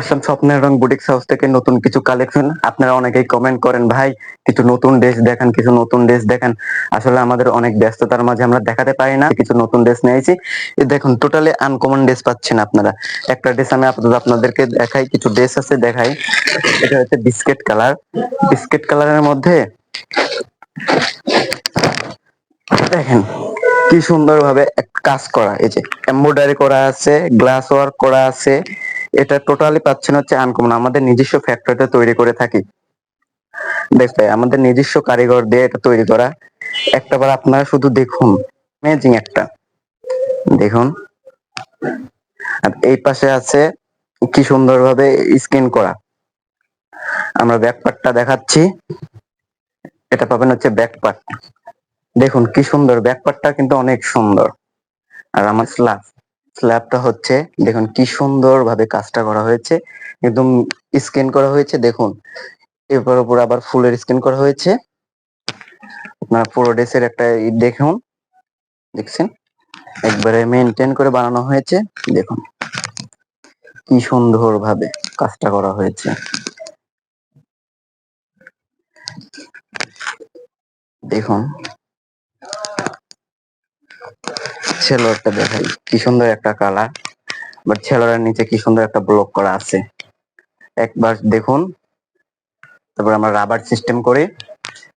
আসলাম স্বপ্নের রং boutique house থেকে নতুন কিছু কালেকশন আপনারা অনেকেই কমেন্ট করেন, ভাই, কিছু নতুন ড্রেস দেখান, কিছু নতুন ড্রেস দেখান। আসলে আমাদের অনেক ব্যস্ততার মাঝে আমরা দেখাতে পারি না, কিছু নতুন ড্রেস নিয়েছি। দেখুন টোটালি আনকমন ড্রেস পাচ্ছেন আপনারা। একটা ড্রেস আমি আপাতত আপনাদেরকে দেখাই, কিছু ড্রেস আছে দেখাই। এটা হচ্ছে বিস্কেট কালার বিস্কিট কালারের মধ্যে দেখেন, কি সুন্দর ভাবে কাজ করা। এই যে এমব্রয়ডারি করা আছে গ্লাস ওয়ার্ক করা আছে। এটা টোটালি পাচ্ছেন হচ্ছে আনকমন আমাদের নিজস্ব ফ্যাক্টরিতে তৈরি করে থাকি। দেখতে আমাদের নিজস্ব কারিগর দিয়ে এটা তৈরি করা। একটাবার আপনারা শুধু দেখুন অ্যামেজিং একটা। দেখুন। আর এই পাশে আছে কি সুন্দর ভাবে স্ক্রিন করা। আমরা ব্যাক পার্টটা দেখাচ্ছি। এটা পাবেন হচ্ছে ব্যাক পার্ট দেখুন কি সুন্দর ব্যাক পার্টটা কিন্তু অনেক সুন্দর। আর আমার স্ল্যাব স্ল্যাবটা হচ্ছে, দেখুন কি সুন্দর ভাবে কাজটা করা হয়েছে। একদম স্ক্যান করা হয়েছে, দেখুন। এরপর উপর আবার ফুলের স্ক্যান করা হয়েছে। আপনার পুরো ড্রেসের একটা দেখুন। দেখছেন? একবারে মেনটেন করে বানানো হয়েছে, দেখুন। কি সুন্দর ভাবে কাজটা করা হয়েছে। দেখুন। ছেলোয়ারটা দেখাই কি সুন্দর একটা কালার বাট ছেলোয়ারের নিচে কি সুন্দর একটা ব্লক করা আছে। একবার দেখুন, তারপর আমরা রাবার সিস্টেম করে।